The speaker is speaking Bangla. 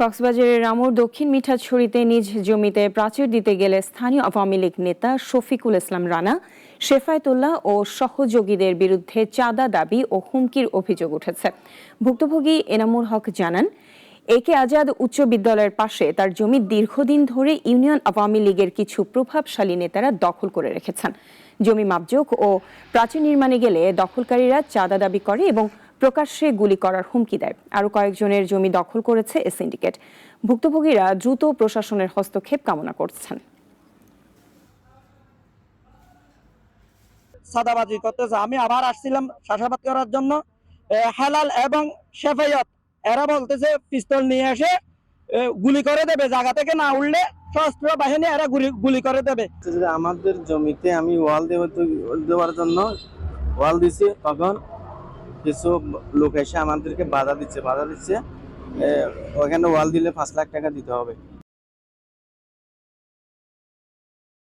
কক্সবাজারের রামুর দক্ষিণ মিঠাছড়িতে নিজ জমিতে প্রাচীর দিতে গেলে স্থানীয় আওয়ামী লীগ নেতা শফিকুল ইসলাম রানা, শেফায়েতুল্লাহ ও সহযোগীদের বিরুদ্ধে চাঁদা দাবি ও হুমকির অভিযোগ উঠেছে। ভুক্তভোগী এনামুর হক জানান, একে আজাদ উচ্চ বিদ্যালয়ের পাশে তার জমি দীর্ঘদিন ধরে ইউনিয়ন আওয়ামী লীগের কিছু প্রভাবশালী নেতারা দখল করে রেখেছেন। জমি মাপজোক ও প্রাচীর নির্মাণে গেলে দখলকারীরা চাঁদা দাবি করে এবং প্রকাশ্যে গুলি করার হুমকি দেয়। আরও কয়েকজনের জমি দখল করেছে এ সিন্ডিকেট। ভুক্তভোগীরা দ্রুত প্রশাসনের হস্তক্ষেপ কামনা করছেন। সাদাবাজি করতেছে। আমি আবার আসছিলাম চাষাবাদ করার জন্য। হেলাল এবং শেফাইয়ত এরা বলতেছে পিস্তল নিয়ে এসে গুলি করে দেবে। জায়গা থেকে না উঠলে সশস্ত্র বাহিনী এরা গুলি করে দেবে। আমাদের জমিতে আমি ওয়াল দেওয়ার দেওয়ার জন্য ওয়াল দিছি। তখন কিছু লোক এসে আমাদেরকে বাধা দিচ্ছে। বাধা দিচ্ছে ওখানে ওয়াল দিলে পাঁচ লাখ টাকা দিতে হবে।